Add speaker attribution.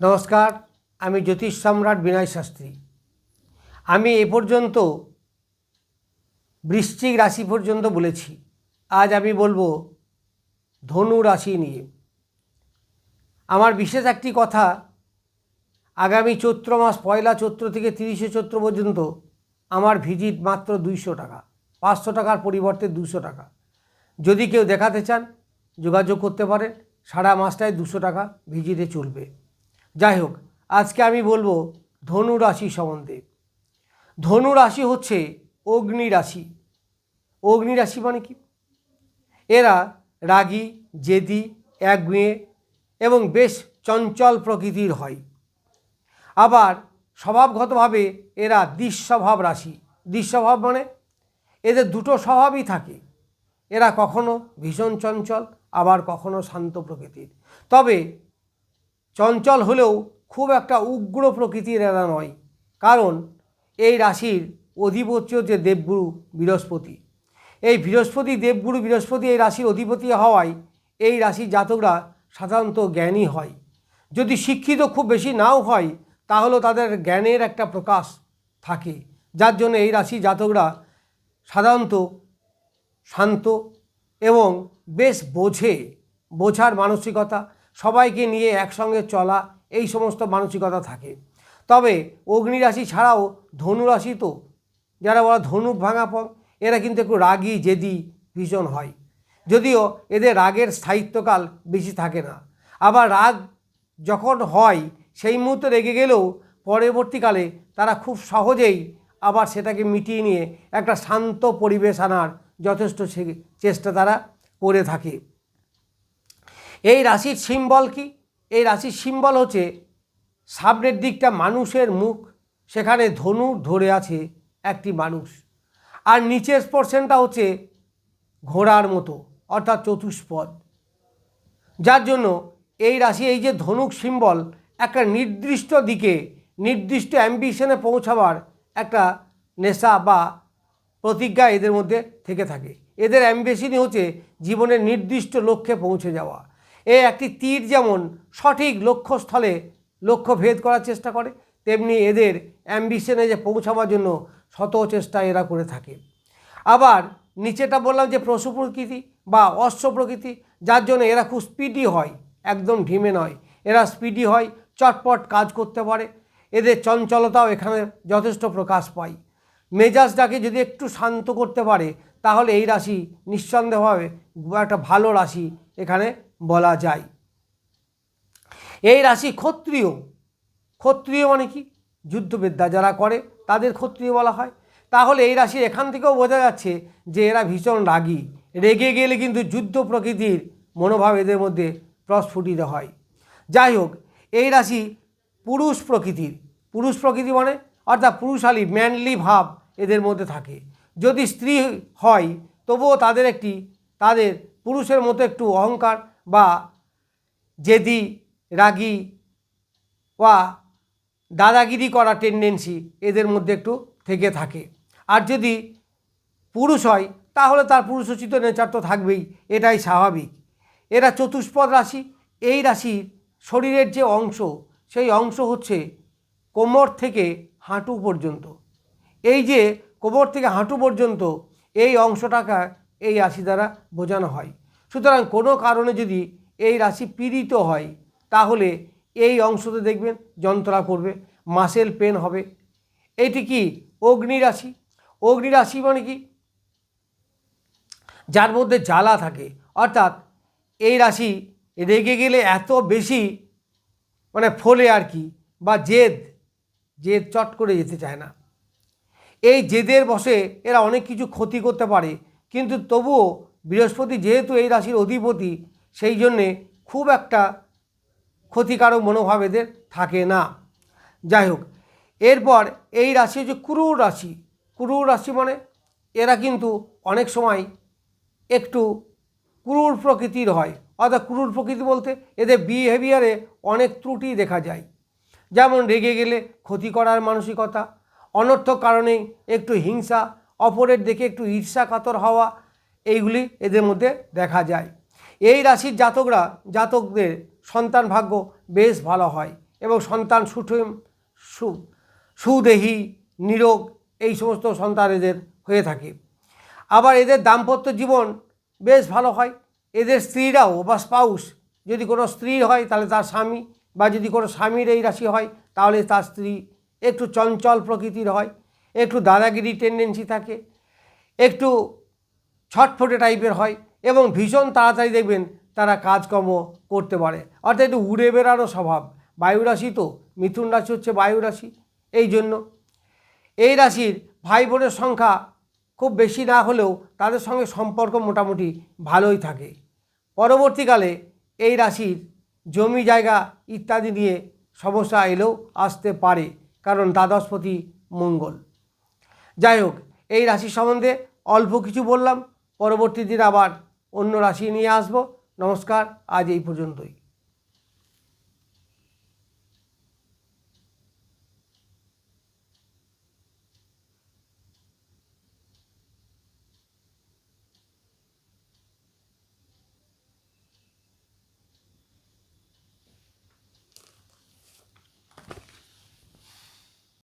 Speaker 1: নমস্কার, আমি জ্যোতিষ সম্রাট বিনয় শাস্ত্রী। আমি এ পর্যন্ত বৃশ্চিক রাশি পর্যন্ত বলেছি। আজ আমি বলব ধনু রাশি নিয়ে। আমার বিশেষ একটি কথা, আগামী চৈত্র মাস, পয়লা চৈত্র থেকে তিরিশে চৈত্র পর্যন্ত আমার ভিজিট মাত্র দুইশো টাকা, পাঁচশো টাকার পরিবর্তে দুশো টাকা। যদি কেউ দেখাতে চান, যোগাযোগ করতে পারেন, সারা মাসটায় দুশো টাকা ভিজিটে চলবে। যাই হোক, আজকে আমি বলব ধনু রাশি সম্বন্ধে। ধনু রাশি হচ্ছে অগ্নি রাশি। অগ্নি রাশি মানে কি? এরা রাগী, জেদি, একগুঁয়ে এবং বেশ চঞ্চল প্রকৃতির হয়। আবার স্বভাবগতভাবে এরা দৃশ্যভাব রাশি। দৃশ্যভাব মানে এদের দুটো স্বভাবই থাকে। এরা কখনো ভীষণ চঞ্চল, আবার কখনো শান্ত প্রকৃতির। তবে চঞ্চল হলেও খুব একটা উগ্র প্রকৃতির এরা নয়। কারণ এই রাশির অধিপতি হচ্ছে দেবগুরু বৃহস্পতি। এই বৃহস্পতি, দেবগুরু বৃহস্পতি এই রাশির অধিপতি হওয়ায় এই রাশির জাতকরা সাধারণত জ্ঞানী হয়। যদি শিক্ষিত খুব বেশি নাও হয় তাহলেও তাদের জ্ঞানের একটা প্রকাশ থাকে। যার জন্য এই রাশি জাতকরা সাধারণত শান্ত এবং বেশ বোঝে, বোঝার মানসিকতা সবাইকে নিয়ে একসঙ্গে চলা, এই সমস্ত মানসিকতা থাকে। তবে অগ্নি রাশি ছাড়াও ধনু রাশি তো, যারা বলা ধনুক ভাঙা পং এরা কিন্তু একটু রাগী, জেদি ভীষণ হয়। যদিও এদের রাগের স্থায়িত্বকাল বেশি থাকে না। আবার রাগ যখন হয়, সেই মুহূর্তে রেগে গেলেও পরবর্তীকালে তারা খুব সহজেই আবার সেটাকে মিটিয়ে নিয়ে একটা শান্ত পরিবেশ আনার যথেষ্ট চেষ্টা তারা করে থাকে। এই রাশির সিম্বল কি? এই রাশির সিম্বল হচ্ছে সামনের দিকটা মানুষের মুখ, সেখানে ধনু ধরে আছে একটি মানুষ। আর নিচের পোর্শনটা হচ্ছে ঘোড়ার মতো, অর্থাৎ চতুষ্পদ। যার জন্য এই রাশি, এই যে ধনুক সিম্বল একটা নির্দিষ্ট দিকে, নির্দিষ্ট অ্যাম্বিশনে পৌঁছাবার একটা নেশা বা প্রতিজ্ঞা এদের মধ্যে থেকে থাকে। এদের অ্যাম্বিশনই হচ্ছে জীবনের নির্দিষ্ট লক্ষ্যে পৌঁছে যাওয়া। এ একটি তীর যেমন সঠিক লক্ষ্যস্থলে লক্ষ্য ভেদ করার চেষ্টা করে, তেমনি এদের অ্যাম্বিশনে যে পৌঁছাবার জন্য শত চেষ্টা এরা করে থাকে। আবার নিচেটা বললাম যে পশু প্রকৃতি বা অশ্ব প্রকৃতি, যার জন্য এরা খুব স্পিডি হয়, একদম ঢিমে নয়। এরা স্পিডি হয়, চটপট কাজ করতে পারে। এদের চঞ্চলতাও এখানে যথেষ্ট প্রকাশ পায়। মেজাজটাকে যদি একটু শান্ত করতে পারে, তাহলে এই রাশি নিঃসন্দেহভাবে একটা ভালো রাশি এখানে বলা যায়। এই রাশি ক্ষত্রিয়। ক্ষত্রিয় মানে কি? যুদ্ধবিদ্যা যারা করে, তাদের ক্ষত্রিয় বলা হয়। তাহলে এই রাশি এখান থেকেও বোঝা যাচ্ছে যে এরা ভীষণ রাগী। রেগে গেলে কিন্তু যুদ্ধ প্রকৃতির মনোভাব এদের মধ্যে প্রস্ফুটিত হয়। যাই হোক, এই রাশি পুরুষ প্রকৃতির। পুরুষ প্রকৃতি মানে অর্থাৎ পুরুষালী ম্যানলি ভাব এদের মধ্যে থাকে। যদি স্ত্রী হয়, তবুও তাদের একটি, তাদের পুরুষের মতো একটু অহংকার বা জেদি রাগী বা দাদাগিরি করা টেন্ডেন্সি এদের মধ্যে একটু থেকে থাকে। আর যদি পুরুষ হয়, তাহলে তার পুরুষোচিত নেচার তো থাকবেই, এটাই স্বাভাবিক। এরা চতুষ্পদ রাশি, এই রাশির শরীরের যে অংশ, সেই অংশ হচ্ছে কোমর থেকে হাঁটু পর্যন্ত। এই যে কোমর থেকে হাঁটু পর্যন্ত, এই অংশটাকে এই রাশি দ্বারা বোঝানো হয়। সুতরাং কোনো কারণে যদি এই রাশি পীড়িত হয়, তাহলে এই অংশতে দেখবেন যন্ত্রণা করবে মাসেল পেন হবে। এটি কি অগ্নি রাশি? অগ্নি রাশি মানে কি? যার মধ্যে জ্বালা থাকে। অর্থাৎ এই রাশি রেগে গেলে এত বেশি মানে ফলে আর কি, বা জেদ জেদ চট করে যেতে চায় না। এই জেদের বসে এরা অনেক কিছু ক্ষতি করতে পারে, কিন্তু তবুও বৃহস্পতি যেহেতু এই রাশির অধিপতি, সেই জন্যে খুব একটা ক্ষতিকারক মনোভাব এদের থাকে না। যাই হোক, এরপর এই রাশি হচ্ছে ক্রুর রাশি। ক্রুর রাশি মানে এরা কিন্তু অনেক সময় একটু ক্রুর প্রকৃতির হয়। অর্থাৎ ক্রুর প্রকৃতি বলতে এদের বিহেভিয়ারে অনেক ত্রুটি দেখা যায়। যেমন রেগে গেলে ক্ষতি করার মানসিকতা, অনর্থক কারণে একটু হিংসা, অপরের দেখে একটু ঈর্ষা কাতর হওয়া এইগুলি এদের মধ্যে দেখা যায়। এই রাশির জাতকরা, জাতকদের সন্তান ভাগ্য বেশ ভালো হয় এবং সন্তান সুঠম সু, সুদেহী, নিরোগ এই সমস্ত সন্তান এদের হয়ে থাকে। আবার এদের দাম্পত্য জীবন বেশ ভালো হয়। এদের স্ত্রীরাও বা স্পাউস যদি কোনো স্ত্রী হয় তাহলে তার স্বামী বা যদি কোনো স্বামীর এই রাশি হয় তাহলে তার স্ত্রী একটু চঞ্চল প্রকৃতির হয়, একটু দাদাগিরি টেন্ডেন্সি থাকে, একটু ছটফটে টাইপের হয় এবং ভীষণ তাড়াতাড়ি দেখবেন তারা কাজকর্ম করতে পারে। অর্থাৎ একটু উড়ে বেড়ানো স্বভাব। বায়ু রাশি তো, মিথুন রাশি হচ্ছে বায়ু রাশি, এই জন্য। এই রাশির ভাই বোনের সংখ্যা খুব বেশি না হলেও তাদের সঙ্গে সম্পর্ক মোটামুটি ভালোই থাকে। পরবর্তীকালে এই রাশির জমি জায়গা ইত্যাদি নিয়ে সমস্যা এলেও আসতে পারে, কারণ দ্বাদশপতি মঙ্গল। যাই হোক, এই রাশি সম্বন্ধে অল্প কিছু বললাম। পরবর্তী দিন আবার অন্য রাশি নিয়ে আসব। নমস্কার আজ এই পর্যন্তই।